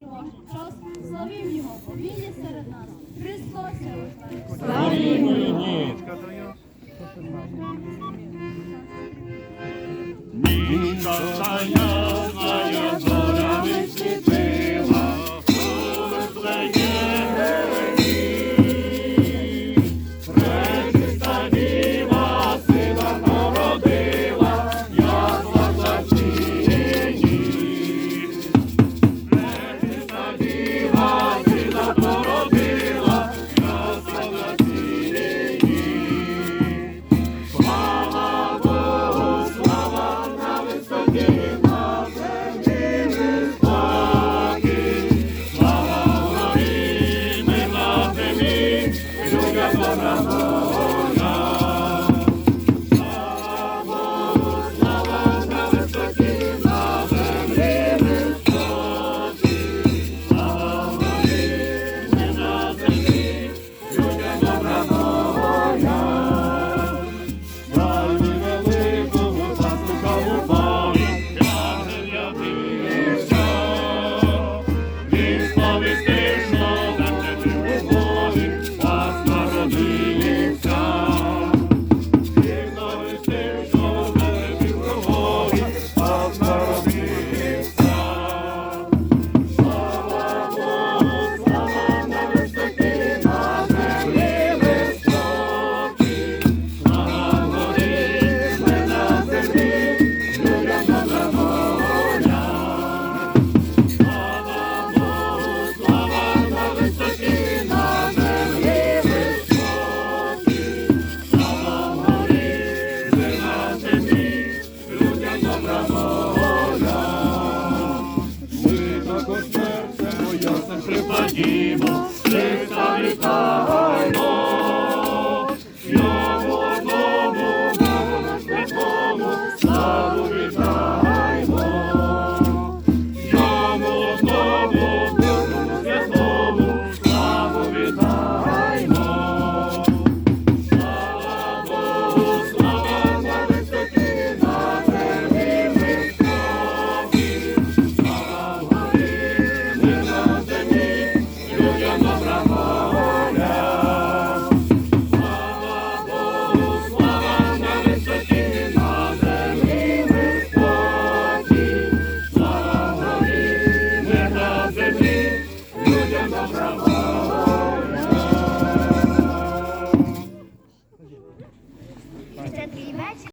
Час славім його, повільні серед нас. Христос Славімо! Нічка znaczy mieć, ludzka dobra wola. My do kosterce, bo ja Yeah.